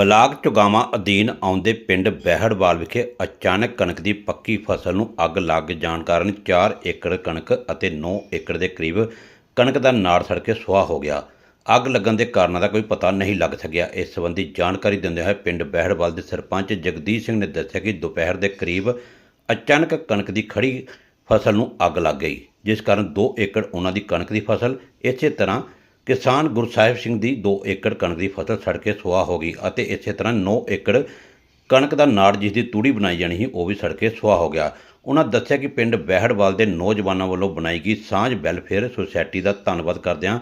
Block Chugawan ਅਧੀਨ ਆਉਂਦੇ ਪਿੰਡ ਬਹਿੜਵਾਲ ਵਿਖੇ ਅਚਾਨਕ ਕਣਕ ਦੀ ਪੱਕੀ ਫਸਲ ਨੂੰ ਅੱਗ ਲੱਗ ਜਾਣ ਕਾਰਨ 4 ਏਕੜ ਕਣਕ ਅਤੇ 9 ਏਕੜ ਦੇ ਕਰੀਬ ਕਣਕ ਦਾ ਨਾੜ ਸੜ ਕੇ ਸੁਆਹ ਹੋ ਗਿਆ। ਅੱਗ ਲੱਗਣ ਦੇ ਕਾਰਨਾਂ ਦਾ ਕੋਈ ਪਤਾ ਨਹੀਂ ਲੱਗ ਸਕਿਆ। ਇਸ ਸੰਬੰਧੀ ਜਾਣਕਾਰੀ ਦਿੰਦੇ ਹੋਏ ਪਿੰਡ ਬਹਿੜਵਾਲ ਦੇ ਸਰਪੰਚ ਜਗਦੀਸ਼ ਸਿੰਘ ਨੇ ਦੱਸਿਆ ਕਿ ਦੁਪਹਿਰ ਦੇ ਕਰੀਬ ਅਚਾਨਕ ਕਣਕ ਦੀ ਖੜੀ ਫਸਲ ਨੂੰ ਅੱਗ ਲੱਗ ਗਈ, ਜਿਸ ਕਾਰਨ 2 ਏਕੜ ਉਹਨਾਂ ਦੀ ਕਣਕ ਦੀ ਫਸਲ ਇਸੇ ਤਰ੍ਹਾਂ ਕਿਸਾਨ ਗੁਰਸਾਹਿਬ ਸਿੰਘ ਦੀ 2 ਏਕੜ ਕਣਕ ਦੀ ਫਸਲ ਸੜ ਕੇ ਸੁਆਹ ਹੋ ਗਈ ਅਤੇ ਇਸੇ ਤਰ੍ਹਾਂ 9 ਏਕੜ ਕਣਕ ਦਾ ਨਾੜ ਜਿਸ ਦੀ ਤੂੜੀ ਬਣਾਈ ਜਾਣੀ ਸੀ, ਉਹ ਵੀ ਸੜ ਕੇ ਸੁਆਹ ਹੋ ਗਿਆ। ਉਹਨਾਂ ਦੱਸਿਆ ਕਿ ਪਿੰਡ ਬਹਿੜਵਾਲ ਦੇ ਨੌਜਵਾਨਾਂ ਵੱਲੋਂ ਬਣਾਈ ਗਈ ਸਾਂਝ ਵੈਲਫੇਅਰ ਸੁਸਾਇਟੀ ਦਾ ਧੰਨਵਾਦ ਕਰਦਿਆਂ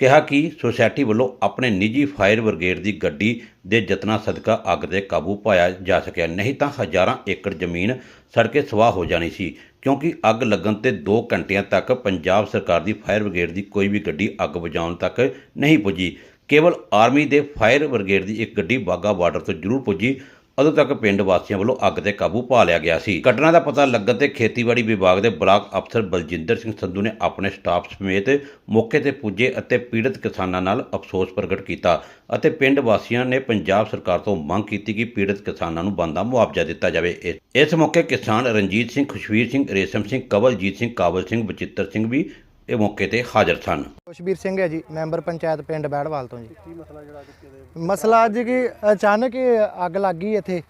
ਕਿਹਾ ਕਿ ਸੁਸਾਇਟੀ ਵੱਲੋਂ ਆਪਣੇ ਨਿੱਜੀ ਫਾਇਰ ਬ੍ਰਿਗੇਡ ਦੀ ਗੱਡੀ ਦੇ ਯਤਨਾਂ ਸਦਕਾ ਅੱਗ ਤੇ ਕਾਬੂ ਪਾਇਆ ਜਾ ਸਕਿਆ। ਨਹੀਂ ਤਾਂ ਹਜ਼ਾਰਾਂ ਏਕੜ ਜ਼ਮੀਨ ਸੜ ਕੇ ਸਵਾਹ ਹੋ ਜਾਣੀ ਸੀ, ਕਿਉਂਕਿ ਅੱਗ ਲੱਗਣ ਤੇ 2 ਘੰਟਿਆਂ ਤੱਕ ਪੰਜਾਬ ਸਰਕਾਰ ਦੀ ਫਾਇਰ ਬ੍ਰਿਗੇਡ ਦੀ ਕੋਈ ਵੀ ਗੱਡੀ ਅੱਗ ਬੁਝਾਉਣ ਤੱਕ ਨਹੀਂ ਪੁੱਜੀ। ਕੇਵਲ ਆਰਮੀ ਦੇ ਫਾਇਰ ਬ੍ਰਿਗੇਡ ਦੀ ਇੱਕ ਗੱਡੀ ਬਾਗਾ ਬਾਰਡਰ ਤੋਂ ਜ਼ਰੂਰ ਪੁੱਜੀ। ਉਦੋਂ ਤੱਕ ਪਿੰਡ ਵਾਸੀਆਂ ਵੱਲੋਂ ਅੱਗ ਤੇ ਕਾਬੂ ਪਾ ਲਿਆ ਗਿਆ ਸੀ। ਘਟਨਾ ਦਾ ਪਤਾ ਲੱਗਣ ਤੇ ਖੇਤੀਬਾੜੀ ਵਿਭਾਗ ਦੇ ਬਲਾਕ ਅਫਸਰ ਬਲਜਿੰਦਰ ਸਿੰਘ ਸੰਧੂ ਨੇ ਆਪਣੇ ਸਟਾਫ ਸਮੇਤ ਮੌਕੇ ਤੇ ਪੁੱਜੇ ਅਤੇ ਪੀੜਤ ਕਿਸਾਨਾਂ ਨਾਲ ਅਫਸੋਸ ਪ੍ਰਗਟ ਕੀਤਾ ਅਤੇ ਪਿੰਡ ਵਾਸੀਆਂ ਨੇ ਪੰਜਾਬ ਸਰਕਾਰ ਤੋਂ ਮੰਗ ਕੀਤੀ ਕਿ ਪੀੜਤ ਕਿਸਾਨਾਂ ਨੂੰ ਬੰਦਾ ਮੁਆਵਜ਼ਾ ਦਿੱਤਾ ਜਾਵੇ। ਇਸ- ਮੌਕੇ ਕਿਸਾਨ ਰਣਜੀਤ ਸਿੰਘ, ਖੁਸ਼ਵੀਰ ਸਿੰਘ, ਰੇਸ਼ਮ ਸਿੰਘ, ਕਵਲਜੀਤ ਸਿੰਘ ਕਾਬਲ ਸਿੰਘ, ਬਚਿੱਤਰ ਸਿੰਘ ਵੀ ਇਹ ਮੌਕੇ ਤੇ ਹਾਜ਼ਰ ਸਨ। ਖੁਸ਼ਬੀਰ ਸਿੰਘ ਹੈ ਜੀ, ਮੈਂਬਰ ਪੰਚਾਇਤ ਪਿੰਡ ਬੈੜਵਾਲ ਤੋਂ ਜੀ। ਕੀ ਮਸਲਾ ਜਿਹੜਾ ਅੱਜ ਮਸਲਾ ਅੱਜ ਕਿ ਅਚਾਨਕ ਹੀ ਅੱਗ ਲੱਗ ਗਈ ਇੱਥੇ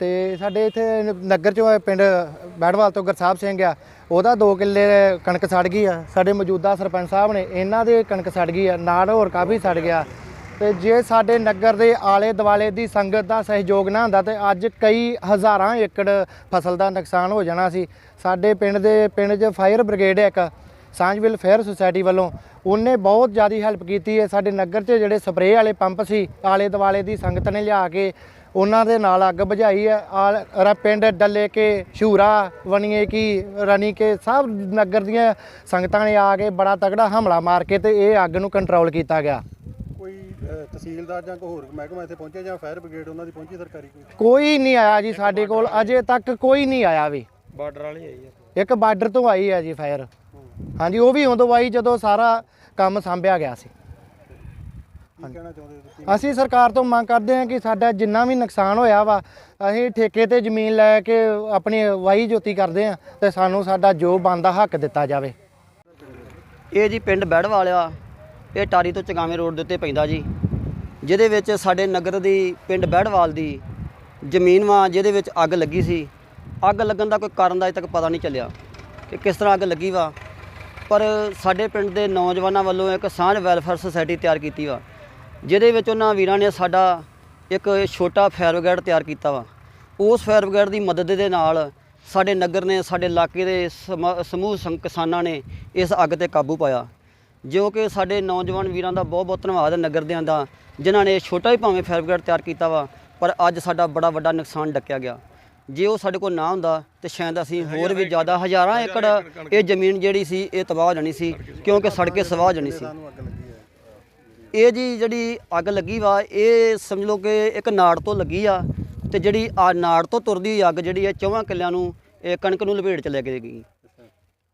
ਤੇ ਸਾਡੇ ਇੱਥੇ ਨਗਰ ਚੋਂ ਪਿੰਡ ਬੈੜਵਾਲ ਤੋਂ ਗੁਰਸਾਹਿਬ ਸਿੰਘ ਆ, ਉਹਦਾ 2 ਕਿੱਲੇ ਕਣਕ ਸੜ ਗਈ ਆ। ਸਾਡੇ ਮੌਜੂਦਾ ਸਰਪੰਚ ਸਾਹਿਬ ਨੇ ਇਹਨਾਂ ਦੇ ਕਣਕ ਸੜ ਗਈ ਆ, ਨਾਲ ਹੋਰ ਕਾਫੀ ਸੜ ਗਿਆ। ਤੇ ਜੇ ਸਾਡੇ ਨਗਰ ਦੇ ਆਲੇ ਦੁਆਲੇ ਦੀ ਸੰਗਤ ਦਾ ਸਹਿਯੋਗ ਨਾ ਹੁੰਦਾ ਤੇ ਅੱਜ ਕਈ ਹਜ਼ਾਰਾਂ ਏਕੜ ਫਸਲ ਦਾ ਨੁਕਸਾਨ ਹੋ ਜਾਣਾ ਸੀ। ਸਾਡੇ ਪਿੰਡ ਦੇ, ਪਿੰਡ 'ਚ ਫਾਇਰ ਬ੍ਰਿਗੇਡ ਹੈ ਇੱਕ ਸਾਂਝਵਿਲ ਫੇਅਰ ਸੁਸਾਇਟੀ ਵੱਲੋਂ ਉਹਨੇ ਬਹੁਤ ਜ਼ਿਆਦਾ ਹੈਲਪ ਕੀਤੀ ਹੈ। ਸਾਡੇ ਨਗਰ 'ਚ ਜਿਹੜੇ ਸਪਰੇਅ ਵਾਲੇ ਪੰਪ ਸੀ ਆਲੇ ਦੁਆਲੇ ਦੀ ਸੰਗਤ ਨੇ ਲਿਆ ਕੇ ਉਹਨਾਂ ਦੇ ਨਾਲ ਅੱਗ ਬੁਝਾਈ ਹੈ। ਆਲ ਪਿੰਡ ਡੱਲੇ ਕੇ ਸ਼ੂਰਾ ਵਣੀਏ ਕੀ ਰਣੀ ਕੇ ਸਭ ਨਗਰ ਦੀਆਂ ਸੰਗਤਾਂ ਨੇ ਆ ਕੇ ਬੜਾ ਤਗੜਾ ਹਮਲਾ ਮਾਰ ਕੇ ਤੇ ਇਹ ਅੱਗ ਨੂੰ ਕੰਟਰੋਲ ਕੀਤਾ ਗਿਆ। ਤਹਿਸੀਲਦਾਰ ਜਾਂ ਕੋਈ ਹੋਰ ਮਹਿਕਮਾ ਇੱਥੇ ਪਹੁੰਚਿਆ ਜਾਂ ਫਾਇਰ ਬ੍ਰਿਗੇਡ ਉਹਨਾਂ ਦੀ ਪਹੁੰਚੀ ਸਰਕਾਰੀ ਕੋਈ? ਕੋਈ ਨਹੀਂ ਆਇਆ ਜੀ ਸਾਡੇ ਕੋਲ ਅਜੇ ਤੱਕ ਕੋਈ ਨਹੀਂ ਆਇਆ ਵੀ। ਬਾਰਡਰ ਵਾਲੀ ਆਈ ਹੈ। ਇੱਕ ਬਾਰਡਰ ਤੋਂ ਆਈ ਹੈ ਜੀ ਫਾਇਰ ਹਾਂਜੀ ਉਹ ਵੀ ਉਦੋਂ ਆਈ ਜਦੋਂ ਸਾਰਾ ਕੰਮ ਸੰਭਿਆ ਗਿਆ ਸੀ। ਅਸੀਂ ਸਰਕਾਰ ਤੋਂ ਮੰਗ ਕਰਦੇ ਹਾਂ ਕਿ ਸਾਡਾ ਜਿੰਨਾ ਵੀ ਨੁਕਸਾਨ ਹੋਇਆ ਵਾ ਅਸੀਂ ਠੇਕੇ ਤੇ ਜ਼ਮੀਨ ਲੈ ਕੇ ਆਪਣੀ ਵਾਈ ਜੋਤੀ ਕਰਦੇ ਹਾਂ ਤੇ ਸਾਨੂੰ ਸਾਡਾ ਜੋ ਬਣਦਾ ਹੱਕ ਦਿੱਤਾ ਜਾਵੇ। ਇਹ ਜੀ ਪਿੰਡ ਬੈੜਵਾਲ ਆ ਇਹ ਟਾਰੀ ਤੋਂ ਚਗਾਵੇਂ ਰੋਡ ਦੇ ਉੱਤੇ ਪੈਂਦਾ ਜੀ। ਜਿਹਦੇ ਵਿੱਚ ਸਾਡੇ ਨਗਰ ਦੀ ਪਿੰਡ ਬੈੜਵਾਲ ਦੀ ਜ਼ਮੀਨ ਵਾ ਜਿਹਦੇ ਵਿੱਚ ਅੱਗ ਲੱਗੀ ਸੀ। ਅੱਗ ਲੱਗਣ ਦਾ ਕੋਈ ਕਾਰਨ ਦਾ ਅਜੇ ਤੱਕ ਪਤਾ ਨਹੀਂ ਚੱਲਿਆ ਕਿ ਕਿਸ ਤਰ੍ਹਾਂ ਅੱਗ ਲੱਗੀ ਵਾ। ਪਰ ਸਾਡੇ ਪਿੰਡ ਦੇ ਨੌਜਵਾਨਾਂ ਵੱਲੋਂ ਇੱਕ ਸਾਂਝ ਵੈਲਫੇਅਰ ਸੁਸਾਇਟੀ ਤਿਆਰ ਕੀਤੀ ਵਾ, ਜਿਹਦੇ ਵਿੱਚ ਉਹਨਾਂ ਵੀਰਾਂ ਨੇ ਸਾਡਾ ਇੱਕ ਛੋਟਾ ਫਾਇਰ ਬ੍ਰਿਗੇਡ ਤਿਆਰ ਕੀਤਾ ਵਾ। ਉਸ ਫਾਇਰ ਬ੍ਰਿਗੇਡ ਦੀ ਮਦਦ ਦੇ ਨਾਲ ਸਾਡੇ ਨਗਰ ਨੇ, ਸਾਡੇ ਇਲਾਕੇ ਦੇ ਸਮਾ- ਸਮੂਹ ਸੰ- ਕਿਸਾਨਾਂ ਨੇ ਇਸ ਅੱਗ ਤੇ ਕਾਬੂ ਪਾਇਆ, ਜੋ ਕਿ ਸਾਡੇ ਨੌਜਵਾਨ ਵੀਰਾਂ ਦਾ ਬਹੁਤ ਬਹੁਤ ਧੰਨਵਾਦ ਹੈ ਨਗਰ ਦਿਆਂ ਦਾ, ਜਿਨ੍ਹਾਂ ਨੇ ਛੋਟਾ ਹੀ ਭਾਵੇਂ ਫਾਇਰ ਬ੍ਰਿਗੇਡ ਤਿਆਰ ਕੀਤਾ ਵਾ, ਪਰ ਅੱਜ ਸਾਡਾ ਬੜਾ ਵੱਡਾ ਨੁਕਸਾਨ ਡੱਕਿਆ ਗਿਆ। ਜੇ ਉਹ ਸਾਡੇ ਕੋਲ ਨਾ ਹੁੰਦਾ ਤੇ ਸ਼ਾਇਦ ਅਸੀਂ ਹੋਰ ਵੀ ਜ਼ਿਆਦਾ ਹਜ਼ਾਰਾਂ ਏਕੜ ਇਹ ਜ਼ਮੀਨ ਜਿਹੜੀ ਸੀ ਇਹ ਤਬਾਹ ਹੋ ਜਾਣੀ ਸੀ ਕਿਉਂਕਿ ਸੜ ਕੇ ਸਵਾਹ ਹੋ ਜਾਣੀ ਸੀ। ਇਹ ਜੀ ਜਿਹੜੀ ਅੱਗ ਲੱਗੀ ਵਾ ਇਹ ਸਮਝ ਲਓ ਕਿ ਇੱਕ ਨਾੜ ਤੋਂ ਲੱਗੀ ਆ ਤੇ ਜਿਹੜੀ ਆ ਨਾੜ ਤੋਂ ਤੁਰਦੀ ਅੱਗ ਜਿਹੜੀ ਹੈ ਚੌਵਾਂ ਕਿੱਲਿਆਂ ਨੂੰ ਇਹ ਕਣਕ ਨੂੰ ਲਪੇਟ ਚ ਲੈ ਕੇ ਗਈ।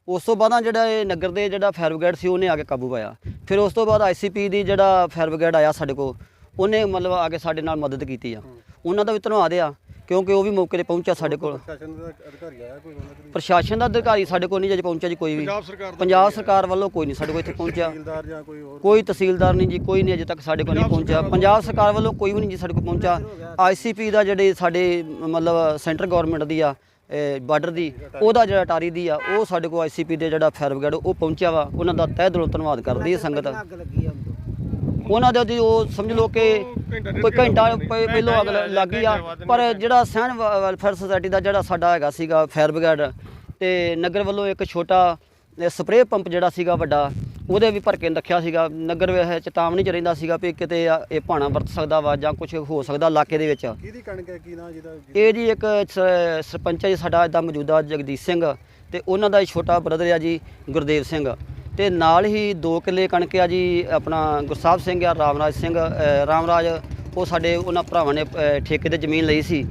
ਉਸ ਤੋਂ ਬਾਅਦ ਜਿਹੜਾ ਇਹ ਨਗਰ ਦੇ ਜਿਹੜਾ ਫਾਇਰ ਬ੍ਰਿਗੇਡ ਸੀ ਉਹਨੇ ਆ ਕੇ ਕਾਬੂ ਪਾਇਆ। ਫਿਰ ਉਸ ਤੋਂ ਬਾਅਦ ਆਈਸੀਪੀ ਦੀ ਜਿਹੜਾ ਫਾਇਰ ਬ੍ਰਿਗੇਡ ਆਇਆ ਸਾਡੇ ਕੋਲ ਉਹਨੇ ਮਤਲਬ ਆ ਕੇ ਸਾਡੇ ਨਾਲ ਮਦਦ ਕੀਤੀ ਆ। ਉਹਨਾਂ ਦਾ ਵੀ ਧੰਨਵਾਦ ਆ। ਕਿਉਂਕਿ ਉਹ ਵੀ ਮੌਕੇ ਤੇ ਪਹੁੰਚਿਆ ਸਾਡੇ ਕੋਲ। ਪ੍ਰਸ਼ਾਸਨ ਦਾ ਅਧਿਕਾਰੀ ਆਇਆ ਕੋਈ ਉਹਨਾਂ ਦੇ ਪ੍ਰਸ਼ਾਸਨ ਦਾ ਅਧਿਕਾਰੀ ਸਾਡੇ ਕੋਲ ਨਹੀਂ ਜੇ ਪਹੁੰਚਿਆ ਜੀ ਕੋਈ ਵੀ। ਪੰਜਾਬ ਸਰਕਾਰ ਵੱਲੋਂ ਕੋਈ ਨਹੀਂ ਸਾਡੇ ਕੋਲ ਇੱਥੇ ਪਹੁੰਚਿਆ। ਤਹਿਸੀਲਦਾਰ ਜਾਂ ਕੋਈ ਹੋਰ? ਕੋਈ ਤਹਿਸੀਲਦਾਰ ਨਹੀਂ ਜੀ ਕੋਈ ਨਹੀਂ ਅਜੇ ਤੱਕ ਸਾਡੇ ਕੋਲ ਨਹੀਂ ਪਹੁੰਚਿਆ। ਪੰਜਾਬ ਸਰਕਾਰ ਵੱਲੋਂ ਕੋਈ ਵੀ ਨਹੀਂ ਜੀ ਸਾਡੇ ਕੋਲ ਪਹੁੰਚਾ ਆਈਸੀਪੀ ਦਾ ਜਿਹੜੇ ਸਾਡੇ ਮਤਲਬ ਸੈਂਟਰ ਗਵਰਨਮੈਂਟ ਦੀ ਆ ਬਾਰਡਰ ਦੀ ਉਹਦਾ ਜਿਹੜਾ ਟਾਰੀ ਦੀ ਆ ਉਹ ਸਾਡੇ ਕੋਲ ਆਈਸੀਪੀ ਦੇ ਜਿਹੜਾ ਫਾਇਰ ਬ੍ਰਿਗੇਡ ਉਹ ਪਹੁੰਚਿਆ ਵਾ। ਉਹਨਾਂ ਦਾ ਤਹਿ ਦਿਲੋਂ ਧੰਨਵਾਦ ਕਰਦੀ ਹੈ ਸੰਗਤ। ਉਹਨਾਂ ਦੇ ਉਹਦੀ ਉਹ ਸਮਝ ਲਓ ਕਿ ਕੋਈ ਘੰਟਾ ਪ- ਪਹਿਲੋਂ ਅੱਗ ਲ- ਲੱਗ ਗਈ ਆ। ਪਰ ਜਿਹੜਾ ਸਹਿਣ ਵ- ਵੈਲਫੇਅਰ ਸੁਸਾਇਟੀ ਦਾ ਜਿਹੜਾ ਸਾਡਾ ਹੈਗਾ ਸੀਗਾ ਫਾਇਰ ਬ੍ਰਿਗੇਡ ਤੇ ਨਗਰ ਵੱਲੋਂ ਇੱਕ ਛੋਟਾ ਸਪਰੇਅ ਪੰਪ ਜਿਹੜਾ ਸੀਗਾ ਵੱਡਾ ਉਹਦੇ ਵੀ ਭਰ ਕੇ ਰੱਖਿਆ ਸੀਗਾ। ਨਗਰ ਵਿੱਚ ਚੇਤਾਵਨੀ ਚ ਰਹਿੰਦਾ ਸੀਗਾ ਵੀ ਕਿਤੇ ਆ- ਇਹ ਭਾਣਾ ਵਰਤ ਸਕਦਾ ਵਾ ਜਾਂ ਕੁਝ ਹੋ ਸਕਦਾ ਇਲਾਕੇ ਦੇ ਵਿੱਚ। ਕਿਹਦੀ ਕਣਕ ਹੈ? ਕੀ ਨਾ ਜਿਹਦਾ? ਇਹ ਜੀ ਇੱਕ ਸ- ਸਰਪੰਚ ਹੈ ਜੀ ਸਾਡਾ ਇਹਦਾ ਮੌਜੂਦਾ ਜਗਦੀਸ਼ ਸਿੰਘ ਤੇ ਉਹਨਾਂ ਦਾ ਛੋਟਾ ਬ੍ਰਦਰ ਆ ਜੀ ਗੁਰਦੇਵ ਸਿੰਘ। ਤੇ ਨਾਲ ਹੀ 2 ਕਿੱਲੇ ਕਣਕ ਆ ਜੀ ਆਪਣਾ ਗੁਰਸਾਹਿਬ ਸਿੰਘ ਆ ਰਾਮਰਾਜ ਸਿੰਘ ਰਾਮਰਾਜ ਉਹ ਸਾਡੇ ਉਹਨਾਂ ਭਰਾਵਾਂ ਨੇ ਠੇਕੇ ਤੇ ਜ਼ਮੀਨ ਲਈ ਸੀ।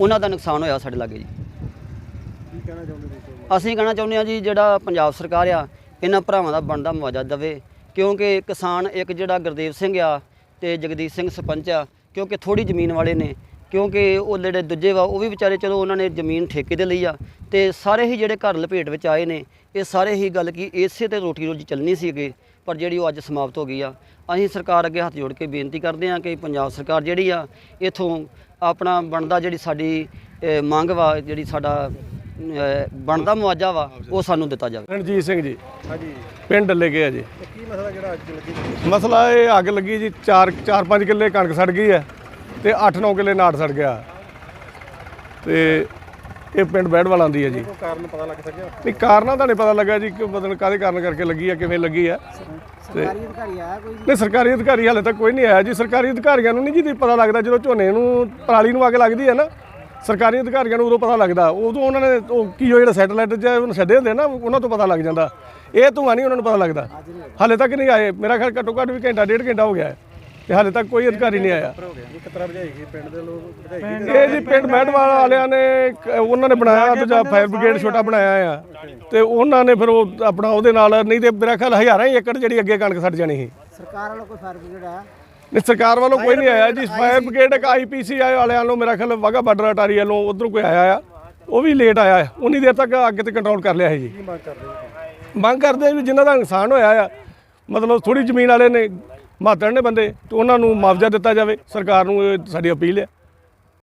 ਉਹਨਾਂ ਦਾ ਨੁਕਸਾਨ ਹੋਇਆ ਸਾਡੇ ਲਾਗੇ ਜੀ। ਕੀ ਕਹਿਣਾ ਚਾਹੁੰਦੇ ਤੁਸੀਂ ਅਸੀਂ ਕਹਿਣਾ ਚਾਹੁੰਦੇ ਹਾਂ ਜੀ ਜਿਹੜਾ ਪੰਜਾਬ ਸਰਕਾਰ ਆ ਇਹਨਾਂ ਭਰਾਵਾਂ ਦਾ ਬਣਦਾ ਮੁਆਵਜ਼ਾ ਦੇਵੇ। ਕਿਉਂਕਿ ਕਿਸਾਨ ਇੱਕ ਜਿਹੜਾ ਗੁਰਦੇਵ ਸਿੰਘ ਆ ਤੇ ਜਗਦੀਸ਼ ਸਿੰਘ ਸਰਪੰਚ ਆ ਕਿਉਂਕਿ ਥੋੜੀ ਜ਼ਮੀਨ ਵਾਲੇ ਨੇ ਕਿਉਂਕਿ ਉਹ ਜਿਹੜੇ ਦੂਜੇ ਵਾ ਉਹ ਵੀ ਵਿਚਾਰੇ ਚਲੋ ਉਹਨਾਂ ਨੇ ਜ਼ਮੀਨ ਠੇਕੇ ਤੇ ਲਈ ਆ ਤੇ ਸਾਰੇ ਹੀ ਜਿਹੜੇ ਘਰ ਲਪੇਟ ਵਿੱਚ ਆਏ ਨੇ ਇਹ ਸਾਰੇ ਹੀ ਗੱਲ ਕੀ ਇਸੇ ਤੇ ਰੋਟੀ ਰੋਜੀ ਚੱਲਣੀ ਸੀ ਅੱਗੇ ਪਰ ਜਿਹੜੀ ਉਹ ਅੱਜ ਸਮਾਪਤ ਹੋ ਗਈ ਆ ਅਸੀਂ ਸਰਕਾਰ ਅੱਗੇ ਹੱਥ ਜੋੜ ਕੇ ਬੇਨਤੀ ਕਰਦੇ ਹਾਂ ਕਿ ਪੰਜਾਬ ਸਰਕਾਰ ਜਿਹੜੀ ਆ ਇਥੋਂ ਆਪਣਾ ਬਣਦਾ ਜਿਹੜੀ ਸਾਡੀ ਮੰਗ ਵਾ ਜਿਹੜੀ ਸਾਡਾ ਬਣਦਾ ਮੁਆਵਜ਼ਾ ਵਾ ਉਹ ਸਾਨੂੰ ਦਿੱਤਾ ਜਾਵੇ। ਰਣਜੀਤ ਸਿੰਘ ਜੀ ਹਾਂਜੀ। ਪਿੰਡ ਡੱਲੇ ਗਏ ਆ ਜੀ। ਕੀ ਮਸਲਾ ਜਿਹੜਾ ਅੱਜ ਲੱਗੀ? ਮਸਲਾ ਇਹ ਅੱਗ ਲੱਗੀ ਜੀ 4 4-5 ਕਿੱਲੇ ਕਣਕ ਸੜ ਗਈ ਹੈ। ਤੇ 8-9 ਕਿੱਲੇ ਨਾੜ ਸੜ ਗਿਆ। ਤੇ ਇਹ ਪਿੰਡ ਬੈੜਵਾਲ ਆਉਂਦੀ ਹੈ ਜੀ। ਕੋਈ ਕਾਰਨ ਪਤਾ ਲੱਗ ਸਕਿਆ? ਨਹੀਂ ਕਾਰਨਾਂ ਦਾ ਨਹੀਂ ਪਤਾ ਲੱਗਾ ਜੀ ਕਿ ਮਤਲਬ ਕਾਹਦੇ ਕਾਰਨ ਕਰਕੇ ਲੱਗੀ ਆ ਕਿਵੇਂ ਲੱਗੀ ਆ। ਸਰਕਾਰੀ ਅਧਿਕਾਰੀ ਆਇਆ ਕੋਈ ਨਹੀਂ ਸਰਕਾਰੀ ਅਧਿਕਾਰੀ ਹਾਲੇ ਤੱਕ ਕੋਈ ਨਹੀਂ ਆਇਆ ਜੀ। ਸਰਕਾਰੀ ਅਧਿਕਾਰੀਆਂ ਨੂੰ ਨਹੀਂ ਜੀ ਪਤਾ ਲੱਗਦਾ ਜਦੋਂ ਝੋਨੇ ਨੂੰ ਪਰਾਲੀ ਨੂੰ ਅੱਗ ਲੱਗਦੀ ਹੈ ਨਾ ਸਰਕਾਰੀ ਅਧਿਕਾਰੀਆਂ ਨੂੰ ਉਦੋਂ ਪਤਾ ਲੱਗਦਾ। ਉਦੋਂ ਉਹਨਾਂ ਨੇ ਉਹ ਕੀ ਉਹ ਜਿਹੜਾ ਸੈਟਲਾਈਟ ਜਾਂ ਉਹਨੂੰ ਛੱਡੇ ਹੁੰਦੇ ਨਾ ਉਹਨਾਂ ਤੋਂ ਪਤਾ ਲੱਗ ਜਾਂਦਾ। ਇਹ ਧੂੰਆਂ ਨਹੀਂ ਉਹਨਾਂ ਨੂੰ ਪਤਾ ਲੱਗਦਾ। ਹਾਲੇ ਤੱਕ ਨਹੀਂ ਆਏ। ਮੇਰਾ ਖਿਆਲ ਘੱਟੋ ਘੱਟ ਵੀ ਘੰਟਾ ਡੇਢ ਘੰਟਾ ਹੋ ਗਿਆ ਹੈ। ਤੇ ਹਾਲੇ ਤੱਕ ਕੋਈ ਅਧਿਕਾਰੀ ਨਹੀਂ ਆਇਆ। ਹੋ ਗਿਆ ਇੱਕ ਤਰ੍ਹਾਂ ਭਜਾਈ ਗਈ ਪਿੰਡ ਦੇ ਲੋਕ ਭਜਾਈ ਗਈ ਇਹ ਜੀ ਪਿੰਡ ਮਹਿਡਵਾਲ ਵਾਲਿਆਂ ਨੇ ਉਹਨਾਂ ਨੇ ਬਣਾਇਆ ਦੂਜਾ ਫਾਇਰ ਬ੍ਰਿਗੇਡ ਛੋਟਾ ਬਣਾਇਆ ਆ। ਤੇ ਉਹਨਾਂ ਨੇ ਫਿਰ ਉਹ ਆਪਣਾ ਉਹਦੇ ਨਾਲ ਨਹੀਂ ਤੇ ਮੇਰਾ ਖਿਆਲ ਹਜ਼ਾਰਾਂ ਹੀ ਏਕੜ ਜਿਹੜੀ ਅੱਗੇ ਕਣਕ ਸੜ ਜਾਣੀ ਸੀ। ਸਰਕਾਰ ਵੱਲੋਂ ਕੋਈ ਫਾਇਰ ਬ੍ਰਿਗੇਡ ਆਇਆ? ਨਹੀਂ ਸਰਕਾਰ ਵੱਲੋਂ ਕੋਈ ਨਹੀਂ ਆਇਆ ਜੀ। ਫਾਇਰ ਬ੍ਰਿਗੇਡ ਇੱਕ ਆਈਪੀਸੀ ਵਾਲਿਆਂ ਨੂੰ ਮੇਰਾ ਖਿਆਲ ਵਾਗਾ ਬਾਰਡਰ ਅਟਾਰੀ ਵੱਲੋਂ ਉਧਰੋਂ ਕੋਈ ਆਇਆ ਆ। ਉਹ ਵੀ ਲੇਟ ਆਇਆ ਹੈ। ਉਨੀ ਦੇਰ ਤੱਕ ਅੱਗ ਤੇ ਕੰਟਰੋਲ ਕਰ ਲਿਆ ਹੈ ਜੀ। ਮੰਗ ਕਰਦੇ ਆ ਵੀ ਜਿਨ੍ਹਾਂ ਦਾ ਨੁਕਸਾਨ ਹੋਇਆ ਆ ਮਤਲਬ ਥੋੜੀ ਜ਼ਮੀਨ ਵਾਲੇ ਨੇ ਮਾਤੜ ਨੇ ਬੰਦੇ, ਤੇ ਉਹਨਾਂ ਨੂੰ ਮੁਆਵਜ਼ਾ ਦਿੱਤਾ ਜਾਵੇ, ਸਰਕਾਰ ਨੂੰ ਇਹ ਸਾਡੀ ਅਪੀਲ ਹੈ।